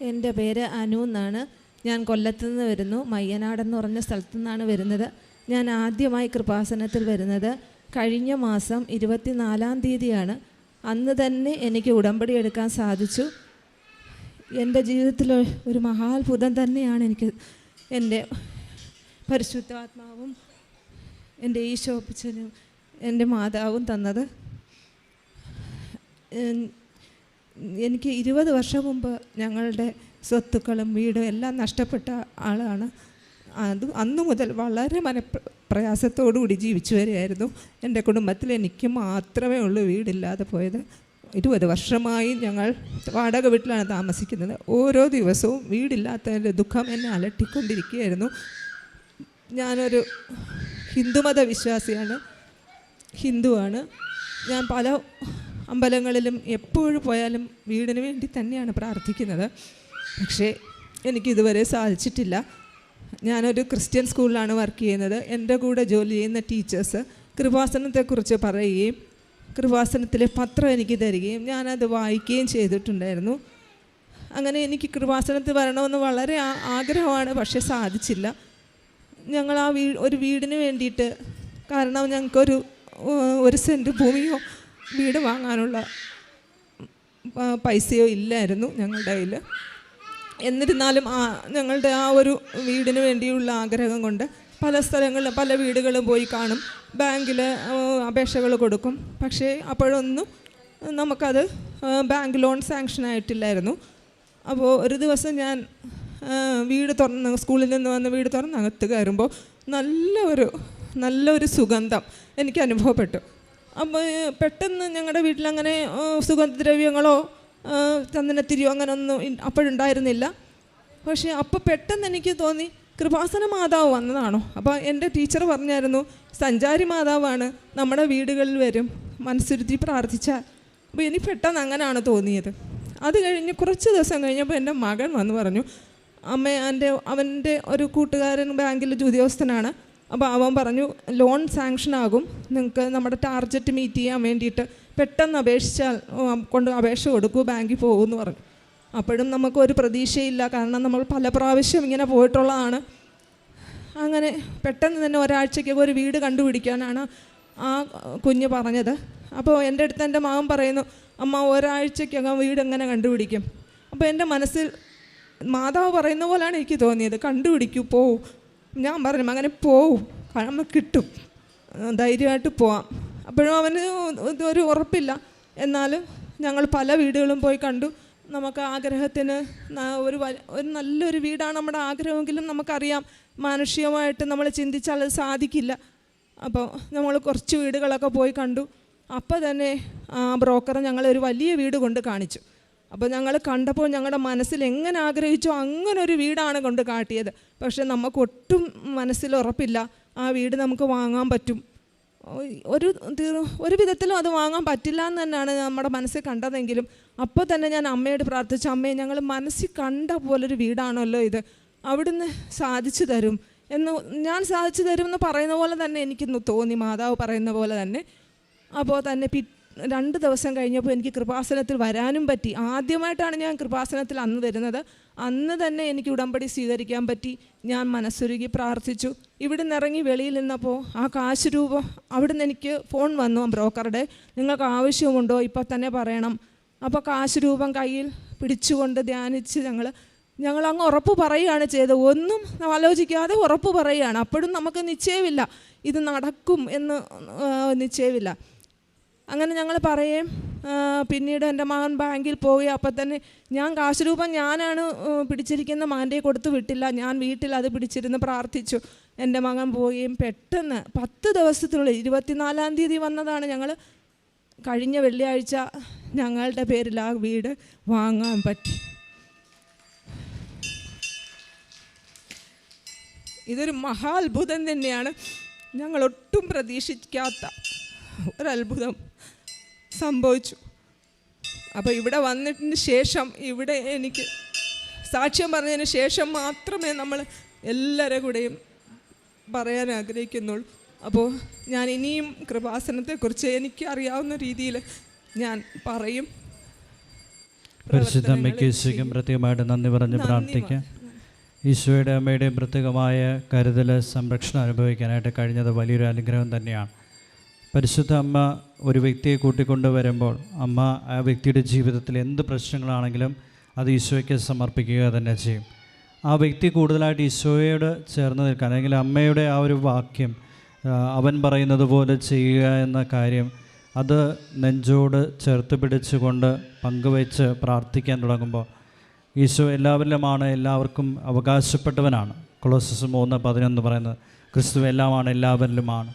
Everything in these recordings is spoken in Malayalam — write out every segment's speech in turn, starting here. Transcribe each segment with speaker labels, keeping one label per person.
Speaker 1: എന്റെ പേര് അനു എന്നാണ്. ഞാൻ കൊല്ലത്തു നിന്ന് വരുന്നു. മയ്യനാടെന്ന് പറഞ്ഞ സ്ഥലത്തു നിന്നാണ് വരുന്നത്. ഞാൻ ആദ്യമായി കൃപാസനത്തിൽ വരുന്നത് കഴിഞ്ഞ മാസം ഇരുപത്തിനാലാം തീയതിയാണ്. അന്ന് തന്നെ എനിക്ക് ഉടമ്പടി എടുക്കാൻ സാധിച്ചു. എന്റെ ജീവിതത്തിൽ ഒരു മഹാത്ഭുതം തന്നെയാണ് എനിക്ക് എന്റെ പരിശുദ്ധാത്മാവും എന്റെ ഈശോപ്പച്ചനും എന്റെ മാതാവും തന്നത്. എനിക്ക് ഇരുപത് വർഷം മുമ്പ് ഞങ്ങളുടെ സ്വത്തുക്കളും വീടും എല്ലാം നഷ്ടപ്പെട്ട ആളാണ്. അത് അന്നു മുതൽ വളരെ മനപ്രയാസത്തോടുകൂടി ജീവിച്ചു വരികയായിരുന്നു. എന്റെ കുടുംബത്തിൽ എനിക്ക് മാത്രമേ ഉള്ളൂ വീടില്ലാതെ പോയത്. ഇരുപത് വർഷമായി ഞങ്ങൾ വാടക വീട്ടിലാണ് താമസിക്കുന്നത്. ഓരോ ദിവസവും വീടില്ലാത്തതിന്റെ ദുഃഖം എന്നെ അലട്ടിക്കൊണ്ടിരിക്കുകയായിരുന്നു. ഞാനൊരു ഹിന്ദുമത വിശ്വാസിയാണ് ഹിന്ദുവാണ്. ഞാൻ പല അമ്പലങ്ങളിലും എപ്പോഴും പോയാലും വീടിന് വേണ്ടി തന്നെയാണ് പ്രാർത്ഥിക്കുന്നത്. പക്ഷേ എനിക്കിതുവരെ സാധിച്ചിട്ടില്ല. ഞാനൊരു ക്രിസ്ത്യൻ സ്കൂളിലാണ് വർക്ക് ചെയ്യുന്നത്. എന്റെ കൂടെ ജോലി ചെയ്യുന്ന ടീച്ചേഴ്സ് കൃപാസനത്തെക്കുറിച്ച് പറയുകയും കൃപാസനത്തിലെ പത്രം എനിക്ക് തരികയും ഞാനത് വായിക്കുകയും ചെയ്തിട്ടുണ്ടായിരുന്നു. അങ്ങനെ എനിക്ക് കൃപാസനത്തിൽ വരണമെന്ന് വളരെ ആഗ്രഹമാണ് പക്ഷേ സാധിച്ചില്ല. ഞങ്ങൾ ആ വീ ഒരു വീടിന് വേണ്ടിയിട്ട് കാരണം ഞങ്ങൾക്കൊരു ഒരു സെന്റ് ഭൂമിയോ വീട് വാങ്ങാനുള്ള പൈസയോ ഇല്ലായിരുന്നു ഞങ്ങളുടെ കയ്യിൽ എന്നിരുന്നാലും ആ ഞങ്ങളുടെ ആ ഒരു വീടിന് വേണ്ടിയുള്ള ആഗ്രഹം കൊണ്ട് പല സ്ഥലങ്ങളിലും പല വീടുകളും പോയി കാണും. ബാങ്കിൽ അപേക്ഷകൾ കൊടുക്കും. പക്ഷേ അപ്പോഴൊന്നും നമുക്കത് ബാങ്ക് ലോൺ സാങ്ഷൻ ആയിട്ടില്ലായിരുന്നു. അപ്പോൾ ഒരു ദിവസം ഞാൻ വീട് തുറന്ന് സ്കൂളിൽ നിന്ന് വന്ന് വീട് തുറന്ന് അകത്ത് കയറുമ്പോൾ നല്ല ഒരു നല്ലൊരു സുഗന്ധം എനിക്ക് അനുഭവപ്പെട്ടു. പെട്ടെന്ന് ഞങ്ങളുടെ വീട്ടിലങ്ങനെ സുഗന്ധദ്രവ്യങ്ങളോ ചന്ദനത്തിരിയോ അങ്ങനെ ഒന്നും അപ്പോഴുണ്ടായിരുന്നില്ല. പക്ഷേ അപ്പോൾ പെട്ടെന്ന് എനിക്ക് തോന്നി കൃപാസന മാതാവ് വന്നതാണോ? അപ്പോൾ എന്റെ ടീച്ചർ പറഞ്ഞായിരുന്നു സഞ്ചാരി മാതാവാണ് നമ്മുടെ വീടുകളിൽ വരും മനസ്സുരുത്തി പ്രാർത്ഥിച്ചാൽ അപ്പോൾ എനിക്ക് പെട്ടെന്ന് അങ്ങനെയാണ് തോന്നിയത്. അത് കഴിഞ്ഞ് കുറച്ച് ദിവസം കഴിഞ്ഞപ്പോൾ എന്റെ മകൻ വന്ന് പറഞ്ഞു അമ്മ എന്റെ അവന്റെ ഒരു കൂട്ടുകാരൻ ബാങ്കിൽ ഉദ്യോഗസ്ഥനാണ് അപ്പോൾ അവൻ പറഞ്ഞു ലോൺ സാങ്ഷൻ ആകും. നിങ്ങൾക്ക് നമ്മുടെ ടാർഗറ്റ് മീറ്റ് ചെയ്യാൻ വേണ്ടിയിട്ട് പെട്ടെന്ന് അപേക്ഷിച്ചാൽ കൊണ്ട് അപേക്ഷ കൊടുക്കൂ ബാങ്കിൽ പോകുമെന്ന് പറഞ്ഞു. അപ്പോഴും നമുക്കൊരു പ്രതീക്ഷയില്ല. കാരണം നമ്മൾ പല പ്രാവശ്യം ഇങ്ങനെ പോയിട്ടുള്ളതാണ്. അങ്ങനെ പെട്ടെന്ന് തന്നെ ഒരാഴ്ചയ്ക്ക് ഒരു വീട് കണ്ടുപിടിക്കാനാണ് ആ കുഞ്ഞ് പറഞ്ഞത്. അപ്പോൾ എന്റെ അടുത്ത് എന്റെ മകൻ പറയുന്നു അമ്മ ഒരാഴ്ചയ്ക്കകം വീട് എങ്ങനെ കണ്ടുപിടിക്കും? അപ്പോൾ എന്റെ മനസ്സിൽ മാതാവ് പറയുന്ന പോലെയാണ് എനിക്ക് തോന്നിയത്. കണ്ടുപിടിക്കൂ പോവും. ഞാൻ പറഞ്ഞു അങ്ങനെ പോവും. നമുക്ക് കിട്ടും. ധൈര്യമായിട്ട് പോവാം. അപ്പോഴും അവന് ഒരു ഉറപ്പില്ല. എന്നാലും ഞങ്ങൾ പല വീടുകളും പോയി കണ്ടു. നമുക്ക് ആഗ്രഹത്തിന് ഒരു ഒരു നല്ലൊരു വീടാണ് നമ്മുടെ ആഗ്രഹമെങ്കിലും നമുക്കറിയാം. മാനുഷികമായിട്ട് നമ്മൾ ചിന്തിച്ചാൽ അത് സാധിക്കില്ല. അപ്പോൾ നമ്മൾ കുറച്ച് വീടുകളൊക്കെ പോയി കണ്ടു. അപ്പോൾ തന്നെ ആ ബ്രോക്കർ ഞങ്ങളൊരു വലിയ വീട് കൊണ്ട് കാണിച്ചു. അപ്പോൾ ഞങ്ങൾ കണ്ടപ്പോൾ ഞങ്ങളുടെ മനസ്സിൽ എങ്ങനെ ആഗ്രഹിച്ചോ അങ്ങനെ ഒരു വീടാണ് കൊണ്ട് കാട്ടിയത്. പക്ഷെ നമുക്ക് ഒട്ടും മനസ്സിൽ ഉറപ്പില്ല. ആ വീട് നമുക്ക് വാങ്ങാൻ പറ്റും. ഒരു ഒരു വിധത്തിലും അത് വാങ്ങാൻ പറ്റില്ല എന്ന് തന്നെയാണ് നമ്മുടെ മനസ്സിൽ കണ്ടതെങ്കിലും അപ്പോൾ തന്നെ ഞാൻ അമ്മയോട് പ്രാർത്ഥിച്ചു അമ്മയെ ഞങ്ങൾ മനസ്സിൽ കണ്ട പോലൊരു വീടാണല്ലോ ഇത്. അവിടുന്ന് സാധിച്ചു തരും. എന്ന് ഞാൻ സാധിച്ചു തരും എന്ന് പറയുന്ന പോലെ തന്നെ എനിക്കിന്ന് തോന്നി. മാതാവ് പറയുന്ന പോലെ തന്നെ. അപ്പോൾ തന്നെ പി രണ്ട് ദിവസം കഴിഞ്ഞപ്പോൾ എനിക്ക് കൃപാസനത്തിൽ വരാനും പറ്റി. ആദ്യമായിട്ടാണ് ഞാൻ കൃപാസനത്തിൽ അന്ന് വരുന്നത്. അന്ന് തന്നെ എനിക്ക് ഉടമ്പടി സ്വീകരിക്കാൻ പറ്റി. ഞാൻ മനസ്സുരുകി പ്രാർത്ഥിച്ചു. ഇവിടെ നിന്ന് ഇറങ്ങി വെളിയിൽ നിന്നപ്പോൾ ആ കാശ് രൂപം അവിടെ നിന്ന് എനിക്ക് ഫോൺ വന്നു ബ്രോക്കറുടെ. നിങ്ങൾക്ക് ആവശ്യമുണ്ടോ? ഇപ്പോൾ തന്നെ പറയണം. അപ്പോൾ കാശ് രൂപം കയ്യിൽ പിടിച്ചുകൊണ്ട് ധ്യാനിച്ച് ഞങ്ങൾ ഞങ്ങൾ അങ്ങ് ഉറപ്പ് പറയുകയാണ് ചെയ്തത്. ഒന്നും ആലോചിക്കാതെ ഉറപ്പ് പറയുകയാണ്. അപ്പോഴും നമുക്ക് നിശ്ചയമില്ല. ഇത് നടക്കും എന്ന് നിശ്ചയമില്ല. അങ്ങനെ ഞങ്ങൾ പറയേം പിന്നീട് എന്റെ മകൻ ബാങ്കിൽ പോയി അപ്പം തന്നെ ഞാൻ കാശ് രൂപം ഞാനാണ് പിടിച്ചിരിക്കുന്ന മകന്റെ കൊടുത്ത് വിട്ടില്ല. ഞാൻ വീട്ടിൽ അത് പിടിച്ചിരുന്ന് പ്രാർത്ഥിച്ചു. എന്റെ മകൻ പോവുകയും പെട്ടെന്ന് പത്ത് ദിവസത്തിനുള്ളിൽ ഇരുപത്തിനാലാം തീയതി വന്നതാണ് ഞങ്ങൾ കഴിഞ്ഞ വെള്ളിയാഴ്ച ഞങ്ങളുടെ പേരിൽ ആ വീട് വാങ്ങാൻ പറ്റി. ഇതൊരു മഹാത്ഭുതം തന്നെയാണ്. ഞങ്ങൾ ഒട്ടും പ്രതീക്ഷിക്കാത്ത ഒരത്ഭുതം സംഭവിച്ചു. അപ്പോൾ ഇവിടെ വന്നിട്ടിന് ശേഷം ഇവിടെ എനിക്ക് സാക്ഷ്യം പറഞ്ഞതിന് ശേഷം മാത്രമേ നമ്മൾ എല്ലാവരുടെ കൂടെയും പറയാൻ ആഗ്രഹിക്കുന്നുള്ളൂ. അപ്പോൾ ഞാൻ ഇനിയും കൃപാസനത്തെക്കുറിച്ച് എനിക്ക് അറിയാവുന്ന രീതിയിൽ ഞാൻ പറയും.
Speaker 2: പരിശുദ്ധ അമ്മയ്ക്ക് ഈശോയ്ക്കും പ്രത്യേകമായിട്ട് നന്ദി പറഞ്ഞ് പ്രാർത്ഥിക്കാം. ഈശോയുടെ അമ്മയുടെയും പ്രത്യേകമായ കരുതൽ സംരക്ഷണം അനുഭവിക്കാനായിട്ട് കഴിഞ്ഞത് വലിയൊരു അനുഗ്രഹം തന്നെയാണ്. പരിശുദ്ധ അമ്മ ഒരു വ്യക്തിയെ കൂട്ടിക്കൊണ്ട് വരുമ്പോൾ അമ്മ ആ വ്യക്തിയുടെ ജീവിതത്തിൽ എന്ത് പ്രശ്നങ്ങളാണെങ്കിലും അത് ഈശോയ്ക്ക് സമർപ്പിക്കുക തന്നെ ചെയ്യും. ആ വ്യക്തി കൂടുതലായിട്ട് ഈശോയോട് ചേർന്ന് നിൽക്കാൻ അല്ലെങ്കിൽ അമ്മയുടെ ആ ഒരു വാക്യം അവൻ പറയുന്നത് പോലെ ചെയ്യുക എന്ന കാര്യം അത് നെഞ്ചോട് ചേർത്ത് പിടിച്ചുകൊണ്ട് പങ്കുവെച്ച് പ്രാർത്ഥിക്കാൻ തുടങ്ങുമ്പോൾ ഈശോ എല്ലാവരിലുമാണ് എല്ലാവർക്കും അവകാശപ്പെട്ടവനാണ്. കൊളോസസ് മൂന്ന് പതിനൊന്ന് പറയുന്നത് ക്രിസ്തു എല്ലാമാണ് എല്ലാവരിലുമാണ്.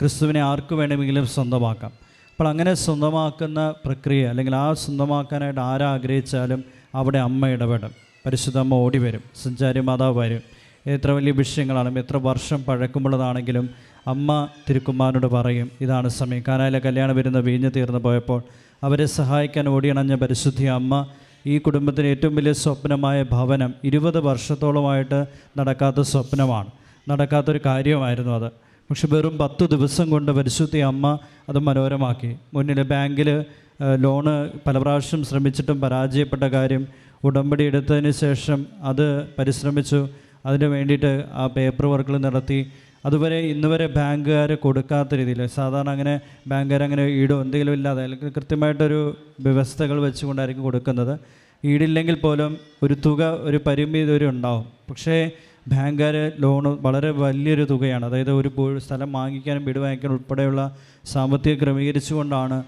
Speaker 2: ക്രിസ്തുവിനെ ആർക്ക് വേണമെങ്കിലും സ്വന്തമാക്കാം. അപ്പോൾ അങ്ങനെ സ്വന്തമാക്കുന്ന പ്രക്രിയ അല്ലെങ്കിൽ ആ സ്വന്തമാക്കാനായിട്ട് ആരാഗ്രഹിച്ചാലും അവിടെ അമ്മ ഇടപെടും. പരിശുദ്ധ അമ്മ ഓടി വരും. സഞ്ചാരി മാതാവ് വരും. എത്ര വലിയ വിഷയങ്ങളാണെങ്കിലും എത്ര വർഷം പഴക്കമുള്ളതാണെങ്കിലും അമ്മ തിരുക്കുമാരനോട് പറയും ഇതാണ് സമയം. കാനായിലെ കല്യാണം വരുന്ന വീഞ്ഞ് തീർന്നു പോയപ്പോൾ അവരെ സഹായിക്കാൻ ഓടിയണഞ്ഞ പരിശുദ്ധി അമ്മ ഈ കുടുംബത്തിന് ഏറ്റവും വലിയ സ്വപ്നമായ ഭവനം ഇരുപത് വർഷത്തോളമായിട്ട് നടക്കാത്ത സ്വപ്നമാണ്. നടക്കാത്തൊരു കാര്യമായിരുന്നു അത്. പക്ഷെ വെറും പത്ത് ദിവസം കൊണ്ട് പരിശുദ്ധി അമ്മ അത് മനോഹരമാക്കി. മുന്നിൽ ബാങ്കിൽ ലോണ് പല പ്രാവശ്യം ശ്രമിച്ചിട്ടും പരാജയപ്പെട്ട കാര്യം ഉടമ്പടി എടുത്തതിന് ശേഷം അത് പരിശ്രമിച്ചു. അതിന് വേണ്ടിയിട്ട് ആ പേപ്പർ വർക്കുകൾ നടത്തി. അതുവരെ ഇന്ന് വരെ ബാങ്കുകാർ കൊടുക്കാത്ത രീതിയിൽ സാധാരണ അങ്ങനെ ബാങ്കുകാർ അങ്ങനെ ഈടോ എന്തെങ്കിലും ഇല്ലാതെ അല്ലെങ്കിൽ കൃത്യമായിട്ടൊരു വ്യവസ്ഥകൾ വെച്ചുകൊണ്ടായിരിക്കും കൊടുക്കുന്നത്. ഈടില്ലെങ്കിൽ പോലും ഒരു തുക ഒരു പരിമിതി ഒരു ഉണ്ടാവും. പക്ഷേ ബാങ്കുകാർ ലോൺ വളരെ വലിയൊരു തുകയാണ്. അതായത് ഒരു സ്ഥലം വാങ്ങിക്കാനും വീട് വാങ്ങിക്കാനും ഉൾപ്പെടെയുള്ള സാമ്പത്തികം ക്രമീകരിച്ചുകൊണ്ടാണ്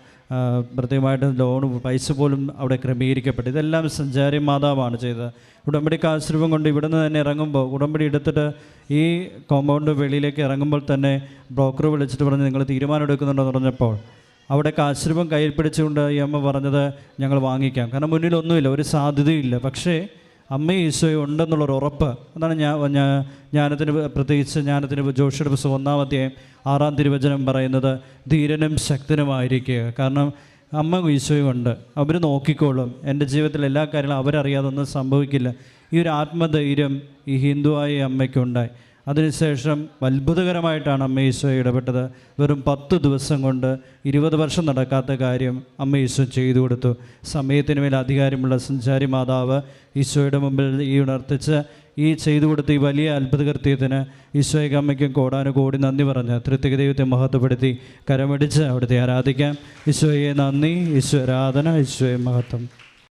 Speaker 2: പ്രത്യേകമായിട്ട് ലോൺ പൈസ പോലും അവിടെ ക്രമീകരിക്കപ്പെട്ടു ഇതെല്ലാം സഞ്ചാരി മാതാവാണ് ചെയ്തത്. ഉടമ്പടി കാശ്രൂപം കൊണ്ട് ഇവിടുന്ന് തന്നെ ഇറങ്ങുമ്പോൾ ഉടമ്പടി എടുത്തിട്ട് ഈ കോമ്പൗണ്ട് വെളിയിലേക്ക് ഇറങ്ങുമ്പോൾ തന്നെ ബ്രോക്കർ വിളിച്ചിട്ട് പറഞ്ഞ് നിങ്ങൾ തീരുമാനം എടുക്കുന്നുണ്ടെന്ന് പറഞ്ഞപ്പോൾ അവിടെ കാശ്രൂപം കയ്യിൽ പിടിച്ചുകൊണ്ട് ഈ അമ്മ പറഞ്ഞത് ഞങ്ങൾ വാങ്ങിക്കാം. കാരണം മുന്നിലൊന്നുമില്ല ഒരു സാധ്യതയില്ല പക്ഷേ അമ്മ ഈശോയും ഉണ്ടെന്നുള്ളൊരു ഉറപ്പ്. അതാണ് ഞാൻ ജ്ഞാനത്തിന് പ്രത്യേകിച്ച് ജ്ഞാനത്തിന് ജോഷിയുടെ പുസ്തകം അധ്യായം ആറാം തിരുവചനം പറയുന്നത് ധീരനും ശക്തനുമായിരിക്കുക. കാരണം അമ്മ ഈശോയും ഉണ്ട്. അവർ നോക്കിക്കോളും. എന്റെ ജീവിതത്തിൽ എല്ലാ കാര്യങ്ങളും അവരറിയാതൊന്നും സംഭവിക്കില്ല. ഈ ഒരു ആത്മധൈര്യം ഈ ഹിന്ദുവായ അമ്മയ്ക്കുണ്ടായി. അതിനുശേഷം അത്ഭുതകരമായിട്ടാണ് അമ്മ ഈശോ ഇടപെട്ടത്. വെറും പത്ത് ദിവസം കൊണ്ട് ഇരുപത് വർഷം നടക്കാത്ത കാര്യം അമ്മ ഈശോ ചെയ്തു കൊടുത്തു. സമയത്തിന് മേൽ അധികാരമുള്ള സഞ്ചാരി മാതാവ് ഈശോയുടെ മുമ്പിൽ ഈ ഉണർത്തിച്ച് ഈ ചെയ്തു കൊടുത്ത ഈ വലിയ അത്ഭുതകൃത്യത്തിന് ഈശോയ്ക്ക് അമ്മയ്ക്കും കോടാനും കോടി നന്ദി പറഞ്ഞ് തൃത്തിക ദൈവത്തെ മഹത്വപ്പെടുത്തി കരമടിച്ച് അവിടുത്തെ ആരാധിക്കാം. ഈശോയെ നന്ദി ഈശോ ആരാധന ഈശോയെ മഹത്വം.